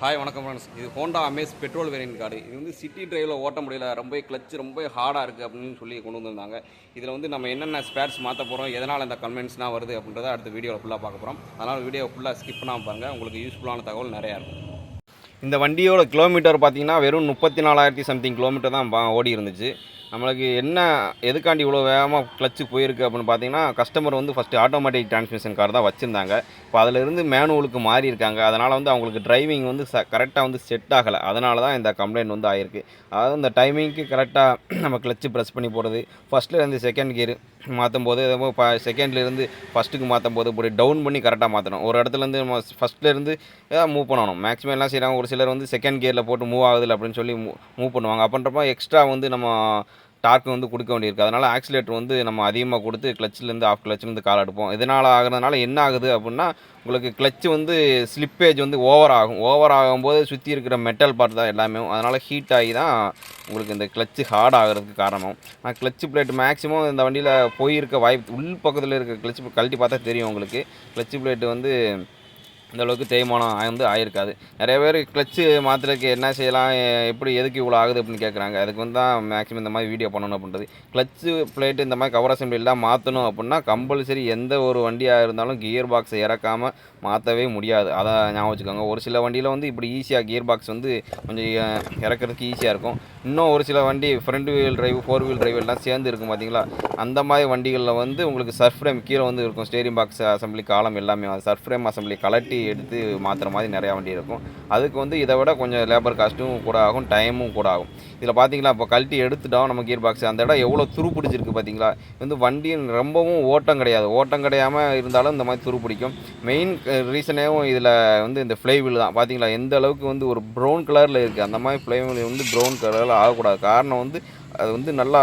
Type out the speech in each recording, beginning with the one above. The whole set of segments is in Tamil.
ஹாய் வணக்கம் ஃப்ரெண்ட்ஸ் இது Honda Amaze petrol variant card இது வந்து சிட்டி டிரைவில் ஓட்ட முடியல. ரொம்ப கிளச் ரொம்ப ஹார்டாக இருக்குது அப்படின்னு சொல்லி கொண்டு வந்திருந்தாங்க. இதில் வந்து நம்ம என்னென்ன ஸ்பேர்ஸ் மாற்ற போகிறோம் எதனால் இந்த கன்வென்ஷனாக வருது அப்படின்றத அடுத்த வீடியோவில் ஃபுல்லாக பார்க்க போகிறோம் அதனால் வீடியோ ஃபுல்லாக ஸ்கிப் பண்ணாமல் பாருங்கள் உங்களுக்கு யூஸ்ஃபுல்லான தகவல் நிறையா இருக்கும். இந்த வண்டியோட கிலோமீட்டர் பார்த்தீங்கன்னா வெறும் முப்பத்தி நாலாயிரத்தி சம்திங் கிலோமீட்டர் தான் பா- ஓடி இருந்துச்சு. நம்மளுக்கு என்ன எதுக்காண்டி இவ்வளோ வேகமாக கிளச்சு போயிருக்கு அப்படின்னு பார்த்தீங்கன்னா கஸ்டமர் வந்து ஃபஸ்ட்டு ஆட்டோமேட்டிக் டிரான்ஸ்மிஷன் கார் தான் வச்சுருந்தாங்க. இப்போ அதிலிருந்து மேனுவலுக்கு மாறி இருக்காங்க அதனால் வந்து அவங்களுக்கு டிரைவிங் வந்து ச கரெக்டாக வந்து செட் ஆகலை. அதனால தான் இந்த கம்ப்ளைண்ட் வந்து ஆயிருக்கு. அதாவது இந்த டைமிங்க்கு கரெக்டாக நம்ம கிளச்சு ப்ரெஸ் பண்ணி போகிறது ஃபஸ்ட்டில் இருந்து செகண்ட் கியர் மாற்றும் போது இப்போ செகண்ட்லேருந்து ஃபஸ்ட்டுக்கு மாற்றும் போது இப்படி டவுன் பண்ணி கரெக்டாக மாற்றணும் ஒரு இடத்துலேருந்து நம்ம ஃபஸ்ட்லேருந்து மூவ் பண்ணணும். மேக்ஸிமம் எல்லாம் செய்கிறாங்க ஒரு சிலர் வந்து செகண்ட் கியரில் போட்டு மூவ் ஆகுதில்ல அப்படின்னு சொல்லி மூவ் பண்ணுவாங்க. அப்படின்றப்ப எக்ஸ்ட்ரா வந்து நம்ம டார்க் வந்து கொடுக்க வேண்டியிருக்கு. அதனால் ஆக்சிலேட்டர் வந்து நம்ம அதிகமாக கொடுத்து கிளச்சிலேருந்து ஆஃப் கிளச்சிலேருந்து கால் எடுப்போம் இதனால் ஆகுறதுனால என்ன ஆகுது அப்படின்னா உங்களுக்கு கிளச்சு வந்து ஸ்லிப்பேஜ் வந்து ஓவர் ஆகும். ஓவர் ஆகும்போது சுற்றி இருக்கிற மெட்டல் பார்ட் தான் எல்லாமே. அதனால் ஹீட் ஆகி தான் உங்களுக்கு இந்த கிளச்சு ஹார்ட் ஆகிறதுக்கு காரணம். நான் கிளச்சு பிளேட் மேக்ஸிமம் இந்த வண்டியில் போயிருக்க வாய்ப்பு உள் பக்கத்தில் இருக்க கிளச்சு கழட்டி பார்த்தா தெரியும் உங்களுக்கு. கிளச்சு பிளேட் வந்து இந்த அளவுக்கு தேய்மானம் வந்து ஆயிருக்காது. நிறைய பேர் கிளச்சு மாற்றுறதுக்கு என்ன செய்யலாம் எப்படி எதுக்கு இவ்வளோ ஆகுது அப்படின்னு கேட்குறாங்க அதுக்கு வந்து தான் மேக்ஸிமம் இந்த மாதிரி வீடியோ பண்ணணும் அப்படின்றது. கிளச்சு பிளேட்டு இந்த மாதிரி கவர் அசம்பிளிலாம் மாற்றணும் அப்படின்னா கம்பல்சரி எந்த ஒரு வண்டியாக இருந்தாலும் கியர் பாக்ஸை இறக்காமல் மாற்றவே முடியாது. அதை ஞாபகம் வச்சுக்கோங்க. ஒரு சில வண்டியில் வந்து இப்படி ஈஸியாக கியர் பாக்ஸ் வந்து கொஞ்சம் இ- இறக்குறதுக்கு ஈஸியாக இருக்கும். இன்னும் ஒரு சில வண்டி front wheel drive four wheel drive எல்லாம் சேர்ந்து இருக்கும் பார்த்தீங்களா அந்த மாதிரி வண்டிகளில் வந்து உங்களுக்கு சர்ஃப் ஃப்ரேம் கீழே வந்து இருக்கும். ஸ்டேரிங் பாக்ஸ் அசம்பிளி காலம் எல்லாமே. சர்ஃப் ஃப்ரேம் அசம்பிளி கலட்டி எடுத்து மாற்றுற மாதிரி நிறையா வண்டி இருக்கும். அதுக்கு வந்து இதை விட கொஞ்சம் லேபர் காஸ்ட்டும் கூட ஆகும் டைமும் கூட ஆகும். இதில் பார்த்தீங்களா இப்போ கழட்டி எடுத்துட்டோம் நம்ம கியர் பாக்ஸ் அந்த இடம் எவ்வளோ துரு பிடிச்சிருக்கு பார்த்தீங்களா வந்து வண்டி ரொம்பவும் ஓட்டம் கிடையாது. ஓட்டம் கிடையாமல் இருந்தாலும் இந்த மாதிரி துரு பிடிக்கும். மெயின் ரீசனேவும் இதில் வந்து இந்த ஃப்ளைவில் தான். பார்த்தீங்களா எந்த அளவுக்கு வந்து ஒரு ப்ரௌன் கலரில் இருக்குது அந்த மாதிரி ஃப்ளைவில் வந்து ப்ரௌன் கலரில் ஆகக்கூடாது. காரணம் வந்து அது வந்து நல்லா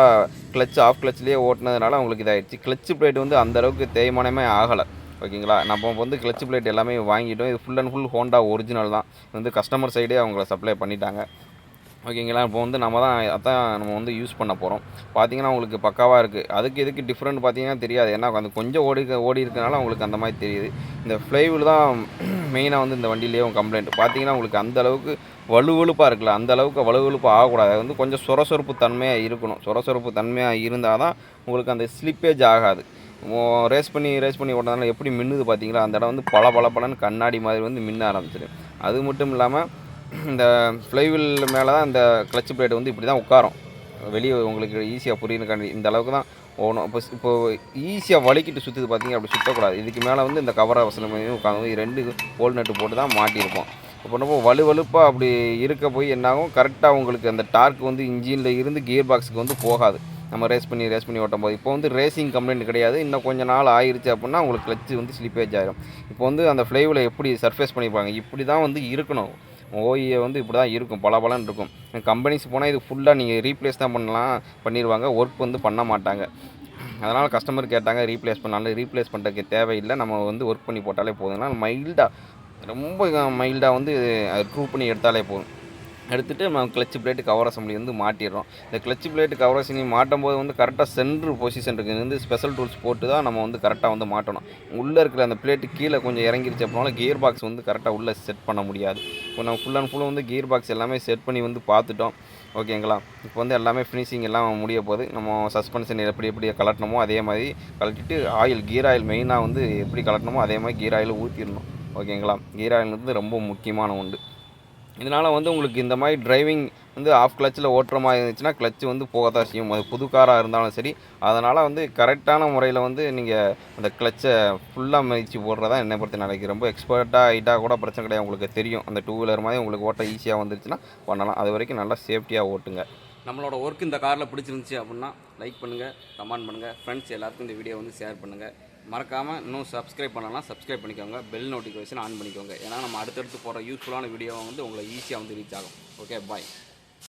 கிளச் ஆஃப் கிளச்லேயே ஓட்டினதுனால அவங்களுக்கு இதாகிடுச்சு கிளச்சு பிளேட் வந்து அந்த அளவுக்கு தேய்மானமே ஆகலை. ஓகேங்களா? நம்ம வந்து கிளச்சு பிளேட் எல்லாமே வாங்கிட்டோம். இது full and full Honda original தான். இது வந்து கஸ்டமர் சைடே அவங்கள சப்ளை பண்ணிட்டாங்க. ஓகேங்களா? இப்போ வந்து நம்ம தான் அதான் நம்ம வந்து யூஸ் பண்ண போகிறோம் பார்த்தீங்கன்னா உங்களுக்கு பக்காவாக இருக்குது அதுக்கு இதுக்கு டிஃப்ரெண்ட் பார்த்தீங்கன்னா தெரியாது. ஏன்னா அந்த கொஞ்சம் ஓடி ஓடி இருக்கனால உங்களுக்கு அந்த மாதிரி தெரியுது. இந்த ஃப்ளைவில் தான் மெயினாக வந்து இந்த வண்டியிலேயே கம்ப்ளைண்ட் பார்த்தீங்கன்னா உங்களுக்கு அந்த அளவுக்கு வலுவழுப்பாக இருக்குல்ல அந்த அளவுக்கு வலுவழுப்பு ஆகக்கூடாது. அது வந்து கொஞ்சம் சொரசொரப்பு தன்மையாக இருக்கணும். சொரசொரப்பு தன்மையாக இருந்தால் தான் உங்களுக்கு அந்த ஸ்லிப்பேஜ் ஆகாது. ரேஸ் பண்ணி ரேஸ் பண்ணி ஓட்டனால எப்படி மின்னுது பார்த்தீங்களா? அந்த இடம் வந்து பல பல பலன்னு கண்ணாடி மாதிரி வந்து மின்ன ஆரம்பிச்சிடும் அது மட்டும் இல்லாமல் இந்த ஃப்ளைவில் மேலே தான் இந்த கிளச் பிளேட் வந்து இப்படி தான் உட்காரும். வெளியே உங்களுக்கு ஈஸியாக புரியுதுக்காண்டி இந்த அளவுக்கு தான் ஓகணும் இப்போ இப்போ ஈஸியாக வலிக்கிட்டு சுற்றுது பார்த்தீங்க அப்படி சுற்றக்கூடாது இதுக்கு மேலே வந்து இந்த கவர் அவசரம் உட்காந்து ரெண்டு ஹோல் நட்டு போட்டு தான் மாட்டியிருப்போம். இப்போ நம்ம வலுவலுப்பாக அப்படி இருக்க போய் என்னாகும். கரெக்டாக உங்களுக்கு அந்த டார்க் வந்து இன்ஜினில் இருந்து கியர் பாக்ஸுக்கு வந்து போகாது. நம்ம ரேஸ் பண்ணி ரேஸ் பண்ணி ஓட்டும் போது. இப்போ வந்து ரேசிங் கம்ப்ளைண்ட் கிடையாது. இன்னும் கொஞ்சம் நாள் ஆயிடுச்சு அப்படின்னா உங்களுக்கு கிளச்சு வந்து ஸ்லிப்பேஜ் ஆகிடும் இப்போ வந்து அந்த ஃப்ளைவில் எப்படி சர்ஃபேஸ் பண்ணிப்பாங்க? இப்படி தான் வந்து இருக்கணும். ஓஇஏ வந்து இப்படி தான் இருக்கும். பல பலன் இருக்கும். கம்பெனிஸ் போனால் இது ஃபுல்லாக நீங்கள் ரீப்ளேஸ் தான் பண்ணலாம் பண்ணிடுவாங்க ஒர்க் வந்து பண்ண மாட்டாங்க. அதனால் கஸ்டமர் கேட்டாங்க ரீப்ளேஸ் பண்ணாலும் ரீப்ளேஸ் பண்ணுறதுக்கு தேவையில்லை. நம்ம வந்து ஒர்க் பண்ணி போட்டாலே போதும். மைல்டாக ரொம்ப மைல்டாக வந்து அது ட்ரூ பண்ணி எடுத்தாலே போதும். எடுத்துகிட்டு நம்ம கிளச் பிளேட்டு கவர் அசம்பிளி வந்து மாட்டிடுறோம். இந்த கிளச் பிளேட்டு கவர் அசம்பிளி மாட்டும் போது வந்து கரெக்டாக சென்ட்ரு பொசிஷன் இருக்குது வந்து ஸ்பெஷல் டூல்ஸ் போட்டு தான் நம்ம வந்து கரெக்டாக வந்து மாட்டணும். உள்ளே இருக்கிற அந்த பிளேட்டு கீழே கொஞ்சம் இறங்கிருச்சு அப்புறம் கியர் பாக்ஸ் வந்து கரெக்டாக உள்ளே செட் பண்ண முடியாது. இப்போ நம்ம ஃபுல் அண்ட் ஃபுல்லும் வந்து கியர் பாக்ஸ் எல்லாமே செட் பண்ணி வந்து பார்த்துட்டோம். ஓகேங்களா இப்போ வந்து எல்லாமே ஃபினிஷிங் எல்லாம் முடிய போது நம்ம சஸ்பென்ஷன் எப்படி எப்படி கலட்டணுமோ அதே மாதிரி கலட்டிட்டு ஆயில் கீர் ஆயில் மெயினாக வந்து எப்படி கலட்டணுமோ அதே மாதிரி கீர் ஆயில் ஊற்றிடணும் ஓகேங்களா கீர் ஆயில் வந்து ரொம்ப முக்கியமான ஒன்று. இதனால் வந்து உங்களுக்கு இந்த மாதிரி டிரைவிங் வந்து ஆஃப் கிளச்சில் ஓட்டுற மாதிரி இருந்துச்சுன்னா கிளச்சு வந்து போக தான் செய்யும். அது புது காராக இருந்தாலும் சரி. அதனால் வந்து கரெக்டான முறையில் வந்து நீங்கள் அந்த கிளச்சை ஃபுல்லாக மிதிச்சு போடுறதா என்னை பொறுத்த நாளைக்கு ரொம்ப எக்ஸ்பர்ட்டாக ஆகிட்டா கூட பிரச்சனை கிடையாது. உங்களுக்கு தெரியும். அந்த டூ வீலர் மாதிரி உங்களுக்கு ஓட்ட ஈஸியாக வந்துருச்சுன்னா பண்ணலாம். அது வரைக்கும் நல்லா சேஃப்டியாக ஓட்டுங்க. நம்மளோட ஒர்க் இந்த காரில் பிடிச்சிருந்துச்சி அப்படின்னா லைக் பண்ணுங்கள் கமெண்ட் பண்ணுங்கள் ஃப்ரெண்ட்ஸ் எல்லாருக்கும் இந்த வீடியோ வந்து ஷேர் பண்ணுங்கள் மறக்காமல் இன்னும் சப்ஸ்கிரைப் பண்ணலாம் சப்ஸ்கிரைப் பண்ணிக்கோங்க. பெல் நோட்டிஃபிகேஷன் ஆன் பண்ணிக்கோங்க. ஏன்னா நம்ம அடுத்தடுத்து போகிற யூஸ்ஃபுல்லான வீடியோ வந்து உங்களை ஈஸியாக வந்து ரீச் ஆகும். Okay bye